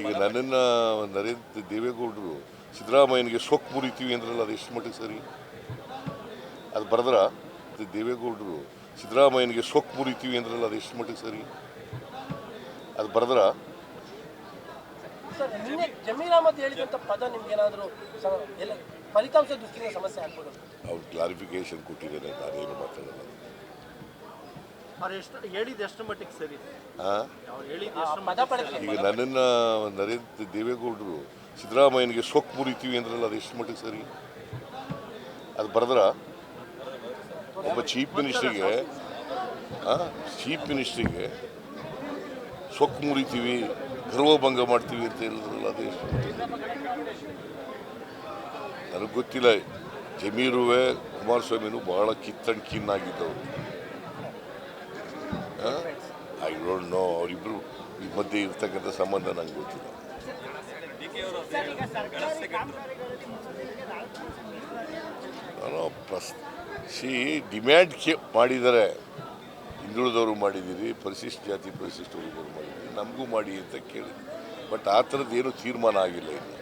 ಈಗ ನನ್ನನ್ನು ನರೇಂದ್ರ ದೇವೇಗೌಡರು ಸಿದ್ದರಾಮಯ್ಯನಿಗೆ ಸೊಕ್ ಮುರಿತೀವಿ ಅಂದ್ರಲ್ಲ ಅದು ಎಷ್ಟು ಮಟ್ಟಿಗೆ ಸರಿ? ಅದು ಬರೆದ್ರ ದೇವೇಗೌಡರು ಸಿದ್ದರಾಮಯ್ಯನಿಗೆ ಸೊಕ್ ಮುರಿತೀವಿ ಅಂದ್ರಲ್ಲ ಅದು ಎಷ್ಟು ಮಟ್ಟಿಗೆ ಸರಿ? ಅದು ಬರೆದ್ರ ಕ್ಲಾರಿಫಿಕೇಶನ್ ಕೊಟ್ಟಿದ್ದೇನೆ ಅವ್ರು ಕ್ಲಾರಿಫಿಕೇಶನ್ ಕೊಟ್ಟಿದ್ದಾರೆ ನಾನೇನು ಮಾತಾಡಲ್ಲ. ಈಗ ನನ್ನನ್ನು ನರೇಂದ್ರ ದೇವೇಗೌಡರು ಸಿದ್ದರಾಮಯ್ಯನಿಗೆ ಸೊಕ್ ಮುರಿತೀವಿ ಅಂದ್ರಲ್ಲ ಅದು ಎಷ್ಟು ಮಟ್ಟಿಗೆ ಸರಿ? ಅದು ಬರೆದ್ರ ಒಬ್ಬ ಚೀಫ್ ಮಿನಿಸ್ಟ್ರಿಗೆ ಚೀಫ್ ಮಿನಿಸ್ಟ್ರಿಗೆ ಸೊಕ್ಕು ಮುರಿತೀವಿ ಗರ್ವಭಂಗ ಮಾಡ್ತೀವಿ ಅಂತ ಹೇಳಿದ್ರಲ್ಲ ಅದು ಎಷ್ಟು ನನಗೆ ಗೊತ್ತಿಲ್ಲ ಜಮೀರುವೆ ಕುಮಾರಸ್ವಾಮಿನೂ ಬಹಳ ಕಿತ್ತಣ್ಣ ಕಿನ್ನಾಗಿದ್ದವರು ಐ ಡೋಂಟ್ ನೋ ಅವರಿಬ್ಬರು ಈ ಮಧ್ಯೆ ಇರ್ತಕ್ಕಂಥ ಸಂಬಂಧ ನಂಗೆ ಗೊತ್ತಿಲ್ಲ. ಸಿ, ಡಿಮ್ಯಾಂಡ್ ಮಾಡಿದರೆ ಮಾಡಿದ್ದಾರೆ ಹಿಂದುಳಿದವರು ಮಾಡಿದ್ದೀರಿ, ಪರಿಶಿಷ್ಟ ಜಾತಿ ಪರಿಶಿಷ್ಟ ವರ್ಗದವರು ಮಾಡಿದ್ದೀರಿ, ನಮಗೂ ಮಾಡಿ ಅಂತ ಕೇಳಿ ಬಟ್ ಆ ಥರದ್ದು ಏನು ತೀರ್ಮಾನ ಆಗಿಲ್ಲ ಇನ್ನು